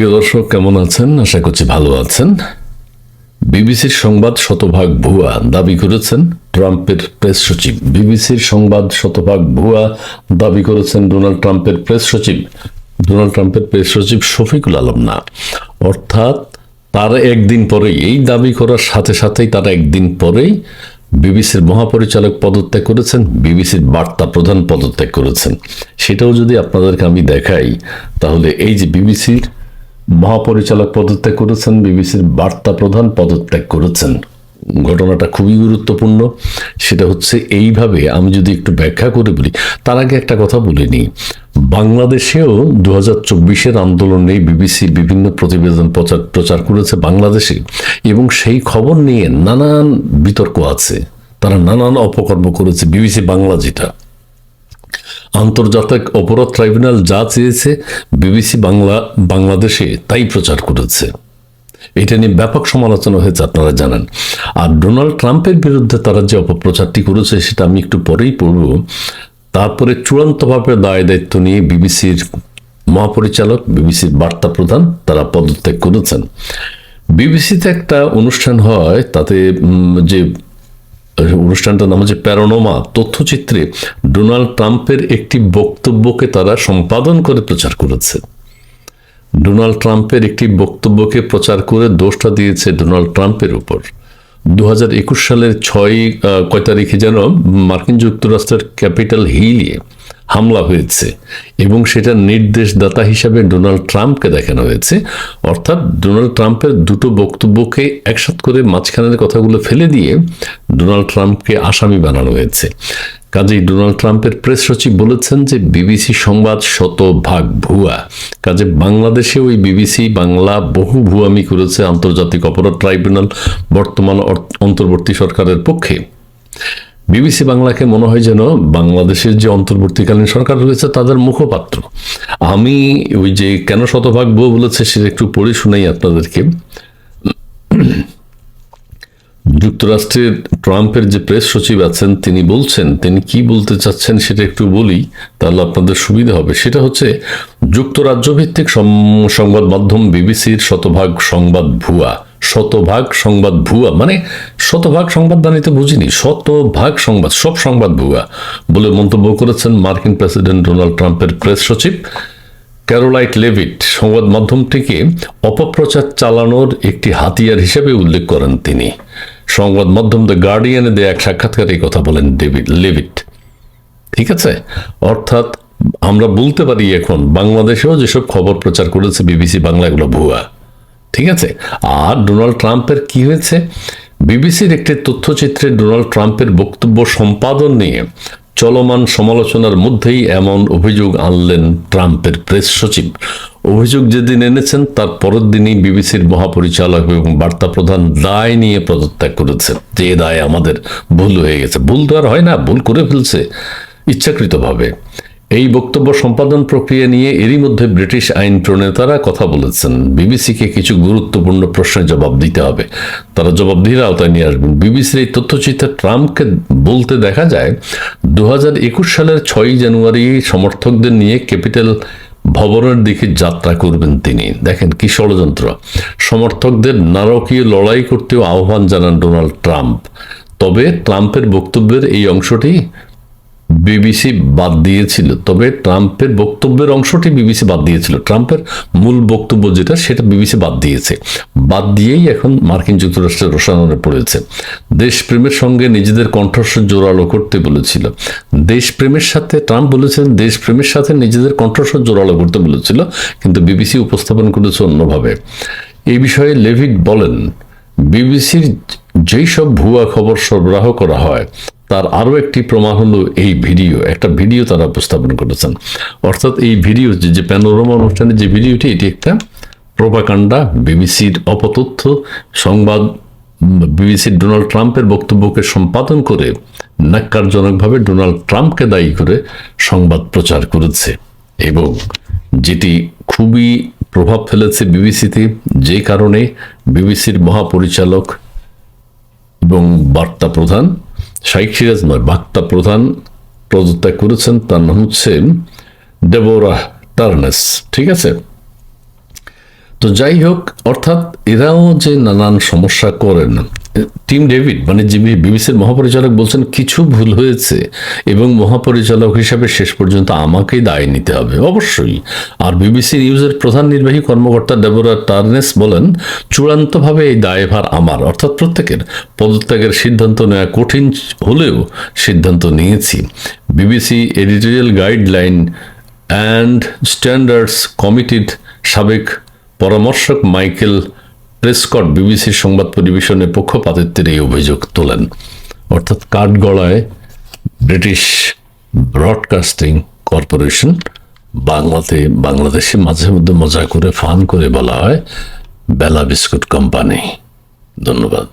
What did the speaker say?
প্রিয় দর্শক, কেমন আছেন? আশা করছি ভালো আছেন। বিবিসির সংবাদ শতভাগ ভুয়া দাবি করেছেন ট্রাম্পের প্রেস সচিব। বিবিসির সংবাদ শতভাগ ভুয়া দাবি করেছেন ডোনাল্ড ট্রাম্পের প্রেস সচিব। ডোনাল্ড ট্রাম্পের প্রেস সচিব শফিকুল আলম না। অর্থাৎ তার একদিন পরেই, এই দাবি করার সাথে সাথেই তারা একদিন পরেই বিবিসির মহাপরিচালক পদত্যাগ করেছেন, বিবিসির বার্তা প্রধান পদত্যাগ করেছেন। সেটাও যদি আপনাদেরকে আমি দেখাই, তাহলে এই যে বিবিসির মহাপরিচালক পদত্যাগ করেছেন, বিবিসির বার্তা প্রধান পদত্যাগ করেছেন। ঘটনাটা খুবই গুরুত্বপূর্ণ। সেটা হচ্ছে এইভাবে আমি যদি একটু ব্যাখ্যা করে বলি, তার আগে একটা কথা বলে বলিনি বাংলাদেশেও দু হাজার চব্বিশের আন্দোলনে বিবিসি বিভিন্ন প্রতিবেদন প্রচার প্রচার করেছে বাংলাদেশে এবং সেই খবর নিয়ে নানান বিতর্ক আছে। তারা নানান অপকর্ম করেছে বিবিসি বাংলা যেটা। আন্তর্জাতিক অপরাধ ট্রাইব্যুনাল যা চেয়েছে, বিবিসি বাংলা, বাংলাদেশে তাই প্রচার করেছে। এটা নিয়ে ব্যাপক সমালোচনা হয়েছে আপনারা জানেন। আর ডোনাল্ড ট্রাম্পের বিরুদ্ধে তারা যে অপপ্রচারটি করেছে, সেটা আমি একটু পরেই পড়ব। তারপরে চূড়ান্তভাবে দায় দায়িত্ব নিয়ে বিবিসির মহাপরিচালক, বিবিসির বার্তা প্রধান তারা পদত্যাগ করেছেন। বিবিসিতে একটা অনুষ্ঠান হয়, তাতে যে অনুষ্ঠানটার নাম হচ্ছে প্যারোনোমা। তথ্যচিত্রে ডোনাল্ড ট্রাম্পের একটি বক্তব্যকে তারা সম্পাদন করে প্রচার করেছে। ডোনাল্ড ট্রাম্পের একটি বক্তব্যকে প্রচার করে দোষটা দিয়েছে ডোনাল্ড ট্রাম্পের উপর। দু হাজার একুশ সালের ছয় কয় তারিখে যেন মার্কিন যুক্তরাষ্ট্রের ক্যাপিটাল হিলে হামলা হয়েছে এবং সেটা নির্দেশদাতা হিসাবে ডোনাল্ড ট্রাম্পকে দেখানো হয়েছে। অর্থাৎ ডোনাল্ড ট্রাম্পের দুটো বক্তব্যকে একসাথ করে মাঝখানের কথাগুলো ফেলে দিয়ে ডোনাল্ড ট্রাম্পকে আসামি বানানো হয়েছে। কাজেই ডোনাল্ড ট্রাম্পের প্রেস সচিব বলেছেন যে বিবিসি সংবাদ শতভাগ ভুয়া। কাজে বাংলাদেশে ওই বিবিসি বাংলা বহু ভুয়ামি করেছে আন্তর্জাতিক অপরাধ ট্রাইব্যুনাল বর্তমান অন্তর্বর্তী সরকারের পক্ষে। বিবিসি বাংলাকে মনে হয় যেন বাংলাদেশের যে অন্তর্বর্তীকালীন সরকার রয়েছে, তাদের মুখপাত্র। আমি ওই যে কেন শতভাগ বউ বলেছে সেটা একটু পড়ে শোনাই আপনাদেরকে। যুক্তরাষ্ট্রের ট্রাম্পের যে প্রেস সচিব আছেন, তিনি বলছেন, তিনি কি বলতে চাচ্ছেন সেটা একটু বলি, তাহলে আপনাদের সুবিধা হবে। সেটা হচ্ছে যুক্তরাজ্য ভিত্তিক সংবাদ মাধ্যম বিবিসির শতভাগ সংবাদ ভুয়া। শতভাগ সংবাদ ভুয়া। মানে শতভাগ সংবাদ দানিতে বুঝিনি, শতভাগ সংবাদ, সব সংবাদ ভুয়া বলে মন্তব্য করেছেন মার্কিন প্রেসিডেন্ট ডোনাল্ড ট্রাম্পের প্রেস সচিব। ক্যারোলাইট লেভিট সংবাদ মাধ্যমটিকে অপপ্রচার চালানোর একটি হাতিয়ার হিসেবে উল্লেখ করেন তিনি। সংবাদ মাধ্যম দ্য গার্ডিয়ানে দেয়া এক সাক্ষাৎকারে এই কথা বলেন ডেভিড লেভিট। ঠিক আছে? অর্থাৎ আমরা বলতে পারি এখন, বাংলাদেশেও যেসব খবর প্রচার করেছে বিবিসি বাংলা এগুলো ভুয়া। ঠিক আছে? আর ডোনাল্ড ট্রাম্পের কি হয়েছে? বিবিসির একটি তথ্যচিত্রে ডোনাল্ড ট্রাম্পের বক্তব্য সম্পাদন নিয়ে চলমান সমালোচনার মধ্যেই এমন অভিযোগ আনলেন ট্রাম্পের প্রেস সচিব। অভিযোগ যেদিন এনেছেন, তার পরের দিনই বিবিসির মহাপরিচালক এবং বার্তা প্রধান দায় নিয়ে পদত্যাগ করেছে যে দায় আমাদের ভুল হয়ে গেছে। ভুল তো আর হয় না, ভুল করে ফেলছে, ইচ্ছাকৃতভাবে। এই বক্তব্য সম্পাদন প্রক্রিয়া নিয়ে এরই মধ্যে ব্রিটিশ আইন প্রণেতারা কথা বলেছেন। বিবিসিকে কিছু গুরুত্বপূর্ণ প্রশ্নের জবাব দিতে হবে। তারা জবাবদিহির আওতায় নিয়ে আসবেন। বিবিসির এই তথ্যচিত্রে ট্রাম্পকে বলতে দেখা যায় দু হাজার একুশ সালের ছয়ই জানুয়ারি সমর্থকদের নিয়ে ক্যাপিটাল ভবনের দিকে যাত্রা করবেন তিনি। দেখেন কি ষড়যন্ত্র। সমর্থকদের নারকীয় লড়াই করতেও আহ্বান জানান ডোনাল্ড ট্রাম্প। তবে ট্রাম্পের বক্তব্যের এই অংশটি বিবিসি বাদ দিয়েছিল। তবে ট্রাম্পের বক্তব্যের অংশটি বিবিসি বাদ দিয়েছিল। ট্রাম্পের মূল বক্তব্য যেটা, সেটা বিবিসি বাদ দিয়েছে। বাদ দিয়েই এখন মার্কিন যুক্তরাষ্ট্রের রসায়নে পড়েছে। দেশপ্রেমের সঙ্গে নিজেদের কণ্ঠস্বর জোরালো করতে বলেছিল। দেশপ্রেমের সাথে, ট্রাম্প বলেছেন, দেশপ্রেমের সাথে নিজেদের কণ্ঠস্বর জোরালো করতে বলেছিল, কিন্তু বিবিসি উপস্থাপন করেছে অন্যভাবে। এই বিষয়ে লেভিড বলেন, বিবিসির যেই সব ভুয়া খবর সরবরাহ করা হয় তার আরও একটি প্রমাণ হলো এই ভিডিও, একটা ভিডিও তারা উপস্থাপন করেছেন। অর্থাৎ এই ভিডিও যে প্যানোরমা অনুষ্ঠানের যে ভিডিওটি, এটি একটা প্রভাকাণ্ডা বিবিসির অপতথ্য, সংবাদ, বিবিসির ডোনাল্ড ট্রাম্পের বক্তব্যকে সম্পাদন করে ন্যাক্কারজনকভাবে ডোনাল্ড ট্রাম্পকে দায়ী করে সংবাদ প্রচার করেছে। এবং যেটি খুবই প্রভাব ফেলেছে বিবিসিতে, যে কারণে বিবিসির মহাপরিচালক এবং বার্তা প্রধান শাইক সিরাজ নয়, বার্তা প্রধান পদত্যাগ করেছেন তার নাম হচ্ছে ডেবোরা টার্নেস, ঠিক আছে? তো যাই হোক, অর্থাৎ এরাও যে নানান সমস্যা করেন টিম ডেভিড মানে যিনি বিবিসির মহাপরিচালক বলছেন, কিছু ভুল হয়েছে এবং মহাপরিচালক হিসাবে শেষ পর্যন্ত আমাকেই দায় নিতে হবে, অবশ্যই। আর বিবিসি নিউজের প্রধান নির্বাহী কর্মকর্তা ডেবোরা টার্নেস বলেন, চূড়ান্তভাবে এই দায়ভার আমার, অর্থাৎ প্রত্যেকের। পদত্যাগের সিদ্ধান্ত নেওয়া কঠিন হলেও সিদ্ধান্ত নিয়েছি। BBC editorial guideline and standards কমিটির সাবেক পরামর্শক মাইকেল প্রেসকট বিবিসির সংবাদ পরিবেশনে পক্ষপাতিত্বের এই অভিযোগ তোলেন। অর্থাৎ কাঠগড়ায় ব্রিটিশ ব্রডকাস্টিং কর্পোরেশন বাংলাতে, বাংলাদেশে মাঝে মধ্যে মজা করে ফান করে বলা হয় বেলা বিস্কুট কোম্পানি। ধন্যবাদ।